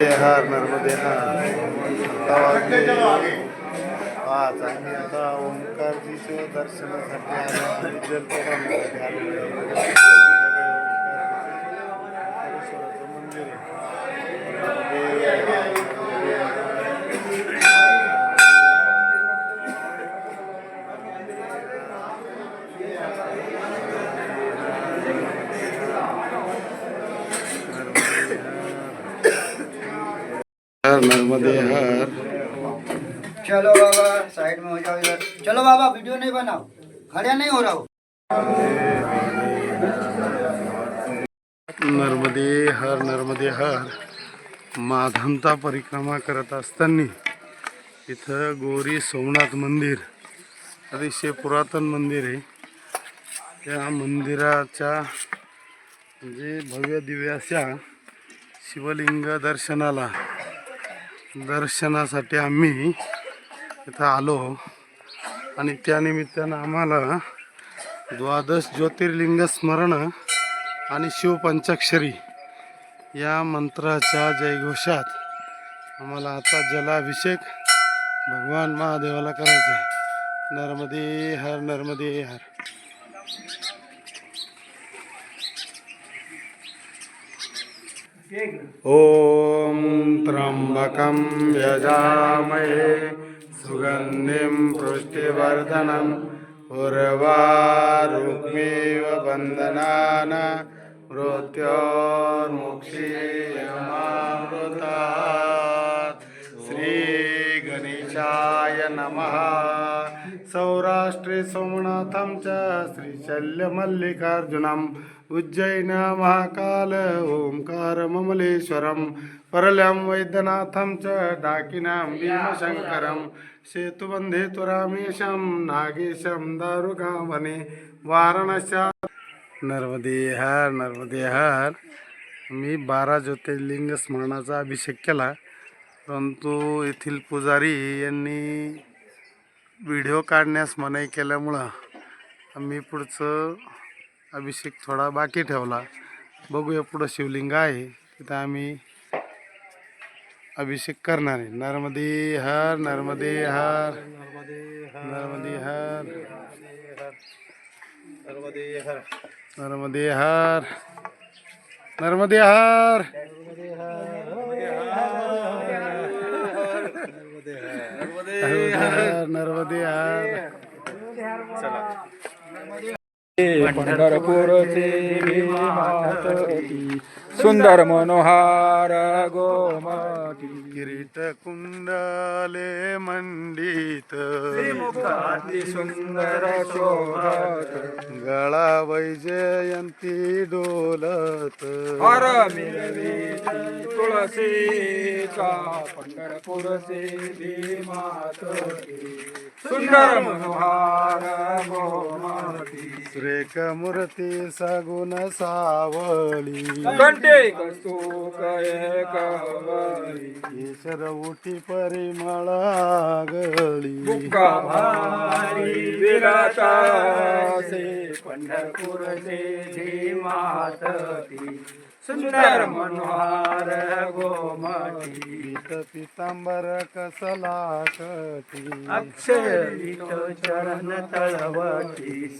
हार नर्मदे हार आता वाजले पाच आणि आता ओंकारजीच्या दर्शनासाठी आलो आणि जलप्रवाहासाठी आलेलो हर नर्मदे हर. चलो बाबा साइड में हो जाओ इधर। चलो बाबा वीडियो नहीं बनाओ। खड़े नहीं हो रहा हो। नर्मदे हर नर्मदे हर. माधवता परिक्रमा करत असताना इथं गोरी सोमनाथ मंदिर अतिशय पुरातन मंदिर आहे. त्या मंदिराच्या म्हणजे भव्य दिव्य अशा शिवलिंग दर्शनाला दर्शनासाठी आम्ही इथं आलो. आणि त्यानिमित्तानं आम्हाला द्वादश ज्योतिर्लिंग स्मरण आणि शिवपंचाक्षरी या मंत्राच्या जयघोषात आम्हाला आता जलाभिषेक भगवान महादेवाला करायचा आहे नर्मदे हर नर्मदे हर. ॐ त्र्यम्बकं यजामहे सुगन्धिं पुष्टिवर्धनम् उर्वारुक्मेव बन्धनान् मृत्योर्मुक्षीयमामृतात्। श्रीगणेशाय नमः। सौराष्ट्रे सोमनाथं च श्रीशल्यमल्लिकार्जुनम् उज्जैन महाकाल ओंकार ममलेश्वरम परलं वैद्यनाथं च डाकिनां भीमशङ्करं सेतुबन्धे तुरामेशं नागेशं दारुगावने वाराणस्या। नर्मदे हर नर्मदे हर। मी बारा ज्योतिर्लिंग स्मरणाचा अभिषेक केला परंतु येथील पुजारी यांनी व्हिडिओ काढण्यास मनाई केल्यामुळं आम्ही पुढचं अभिषेक थोडा बाकी ठेवला. बघूया पुढं शिवलिंग आहे. तिथं आम्ही अभिषेक करणार आहे. नर्मदे हर नर्मदे हर नर्मदे हर नर्मदे हर. नर्मदे हर नर्मदे हर नर्मदे हर पंढरपूरचे सुंदर मनोहार गोमा किरीट कुंडले मंडित. अति सुंदर शोभत. गळा वैजयंती डोलत. हर भीमातटी सुंदर मनोहार सुरेख मूर्ती सगुण सावळी कंटे कस्तूक ईश्वर उठी परिमळा गळी. बुक्का भारी विराटासे पंढरपूरचे झिमातती सुंदर मनोहार गोमती. पीत पितांबर कसला कटी. अक्षय चरण तळवती.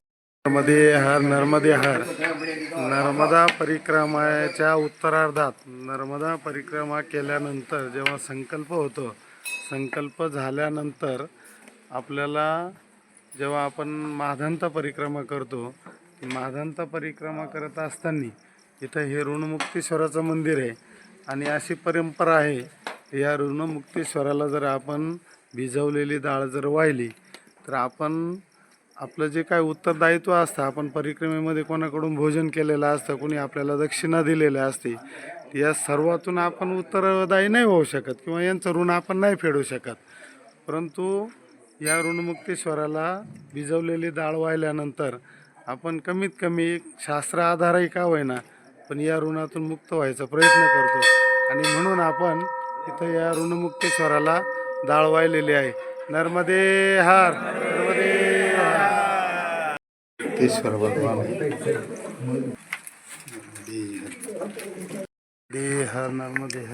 नर्मदे हर नर्मदे हर. नर्मदा परिक्रमाच्या उत्तरार्धात नर्मदा परिक्रमा केल्यानंतर जेव्हा संकल्प होतो संकल्प झाल्यानंतर आपल्याला जेव्हा आपण माधंत परिक्रमा करतो माधंत परिक्रमा करत असताना इथं हे ऋणमुक्तेश्वराचं मंदिर आहे आणि अशी परंपरा आहे या ऋणमुक्तेश्वराला जर आपण भिजवलेली डाळ जर वाहिली तर आपण आपलं जे काय उत्तरदायित्व असतं आपण परिक्रमेमध्ये कोणाकडून भोजन केलेलं असतं कोणी आपल्याला दक्षिणा दिलेल्या असते या सर्वातून आपण उत्तरदायी नाही होऊ शकत किंवा यांचं ऋण आपण नाही फेडू शकत. परंतु या ऋणमुक्तेश्वराला भिजवलेली डाळ वाहिल्यानंतर आपण कमीत कमी शास्त्र आधारही का होईना पण या ऋणातून मुक्त व्हायचा प्रयत्न करतो. आणि म्हणून आपण इथं या ऋणमुक्तेश्वराला डाळ वाहिलेली आहे. नर्मदे हार नर्मदे हार! ईश्वर भगवान। देह हर नर्मदे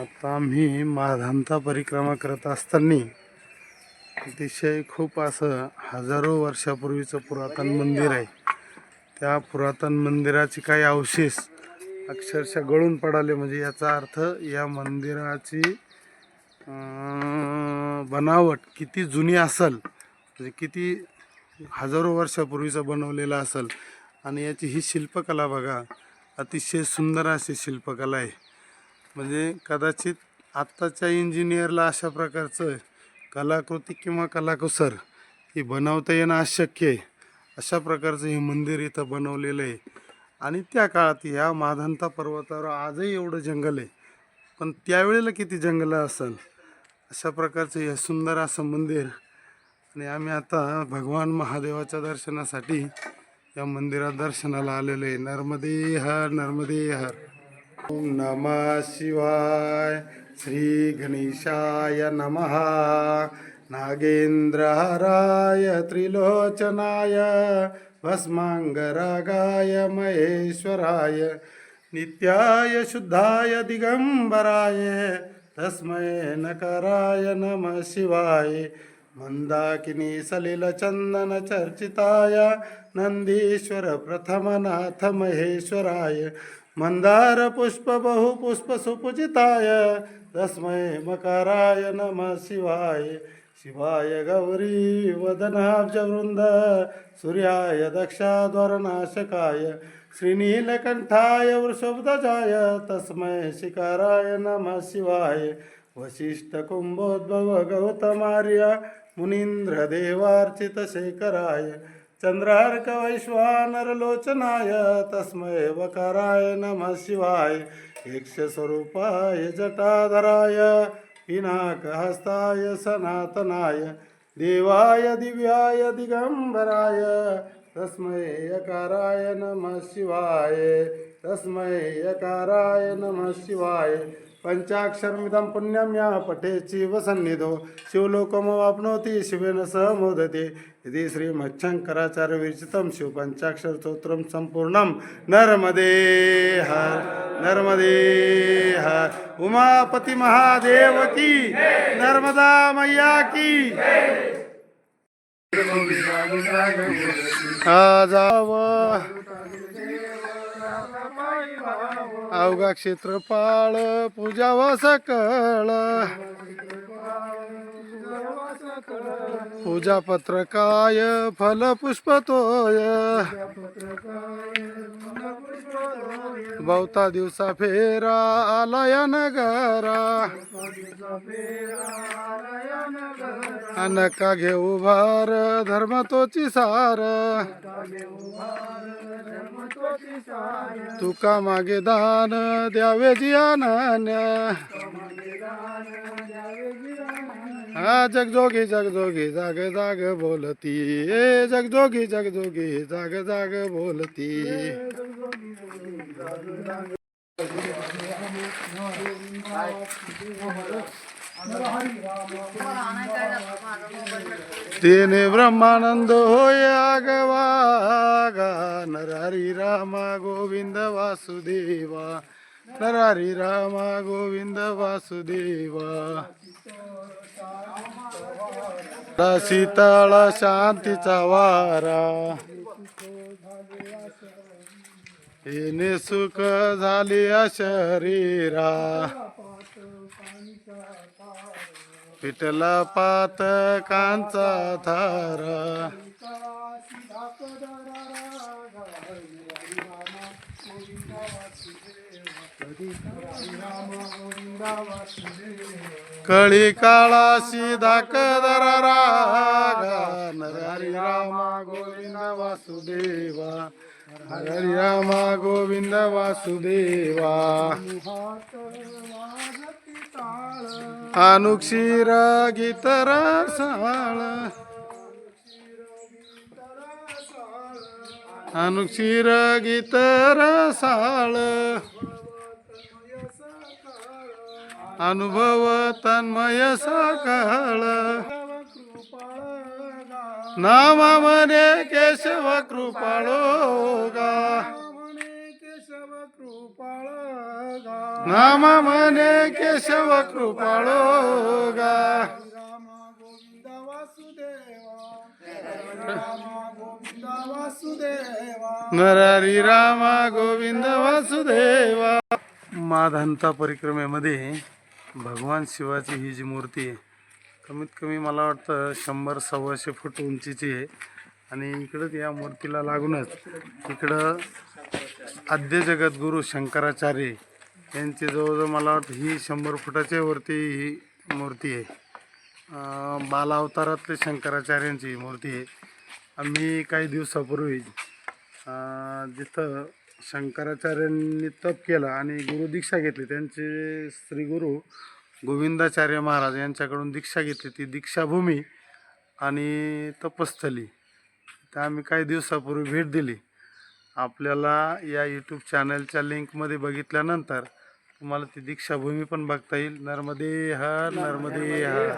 आता आम्ही माधांता परिक्रमा करत असताना अतिशय खूप असं हजारो वर्षापूर्वीचं पुरातन मंदिर आहे. त्या पुरातन मंदिराचे काही अवशेष अक्षरशः गळून पडाले. म्हणजे याचा अर्थ या मंदिराची बनावट किती जुनी असल म्हणजे किती हजारो वर्षापूर्वीचं बनवलेलं असेल. आणि याची ही शिल्पकला बघा अतिशय सुंदर अशी शिल्पकला आहे. म्हणजे कदाचित आत्ताच्या इंजिनियरला अशा प्रकारचं कलाकृती किंवा कलाकुसर ही बनवता येणं अशक्य आहे. अशा प्रकारचं हे मंदिर इथं बनवलेलं आहे. आणि त्या काळात ह्या माधंता पर्वतावर आजही एवढं जंगल आहे. पण त्यावेळेला किती जंगलं असेल? अशा प्रकारचं हे सुंदर असं मंदिर आणि आम्ही आता भगवान महादेवाच्या दर्शनासाठी या मंदिरात दर्शनाला आलेलो आहे. नर्मदे हर नर्मदे हर. ओम नमः शिवाय. श्री गणेशाय नमः. नागेंद्रहराय त्रिलोचनाय. भस्मांगरागाय महेश्वराय. नित्याय शुद्धाय दिगंबराय. तस्मै नकराय नमः शिवाय. मन्दाकिनी सलिलचन्दन नन्दीश्वरप्रथमनाथमहेश्वराय नन्दीश्वर प्रथमनाथ तस्मै मकराय नमः शिवाय। शिवाय गौरी वदनाब्जवृन्द सूर्याय दक्षाद्वरनाशकाय श्रीनीलकण्ठाय वृषभध्वजाय तस्मै शिकाराय नमः शिवाय। वसिष्ठकुम्भोद्भव गौतमार्य मुनीन्द्रदेवार्चितशेखराय चन्द्रार्कवैश्वानरलोचनाय तस्मै वकाराय नमः शिवाय यक्षस्वरूपाय जटाधराय पिनाकहस्ताय सनातनाय देवाय दिव्याय दिगम्बराय तस्मै यकाराय नमः शिवाय तस्मै यकाराय नमः शिवाय पंचाक्षरमिदं पुण्यं या पठेत् वसन्निधो शिवलोकमवाप्नोति शिवेन सह मोदते इति श्रीमच्छङ्कराचार्यविरचितं शिवपञ्चाक्षरस्तोत्रं सम्पूर्णं। नर्मदे हर नर्मदे हर। उमापति महादेव की नर्मदा मैया की। जाव। अवघा क्षेत्रपाळ पूजाव सकळ. पूजा पत्रकाय फल पुष्पतोय बहुता दिवसा फेरा आलाया नगरा। अनका घेऊ भार धर्म तोची सार। तुका मागे दान द्यावे जी अनन्य हा जगजोगी जगजोगी जाग जाग बोलती. ए जगजोगी जगजोगी जाग जाग बोलती. तिने ब्रह्मानंद होय आगवागा नरहरी रामा गोविंद वासुदेवा. नरहरी रामा गोविंद वासुदेवा. शीतळ शांतीचा वारा हिने सुख झाली शरीरा. पिटला पात कांचा थारा कळी काळाशी धाकदरा रागा हरी रामा गोविंद वासुदेवा हरी रामा गोविंद वासुदेवा अनुक्षीर गीत रसाळ अनुक्षीर गीत रसाळ अनुभव तन्मय सकळ नामा म्हणे केशव कृपाळो गा. केशव कृपाळ नाम म्हणे केशव कृपाळो गा. नरारी रामा गोविंद वासुदेवा. माधांता परिक्रमेमध्ये भगवान शिवाची ही जी मूर्ती आहे कमीत कमी मला वाटतं शंभर सव्वाशे फूट उंचीची आहे. आणि इकडं या मूर्तीला लागूनच इकडं आद्य जगद्गुरू शंकराचार्य यांची जवळजवळ मला वाटतं ही शंभर फुटाच्या वरती ही मूर्ती आहे. अं, बालावतारातले शंकराचार्यांची ही मूर्ती आहे. आम्ही काही दिवसापूर्वी जिथं शंकराचार्यांनी तप केलं आणि गुरुदीक्षा घेतली. त्यांचे श्री गुरु गोविंदाचार्य महाराज यांच्याकडून दीक्षा घेतली. ती दीक्षाभूमी आणि तपस्थली. तर आम्ही काही दिवसापूर्वी भेट दिली. आपल्याला या यूट्यूब चॅनलच्या लिंकमध्ये बघितल्यानंतर तुम्हाला ती दीक्षाभूमी पण बघता येईल. नर्मदे हर नर्मदे हर.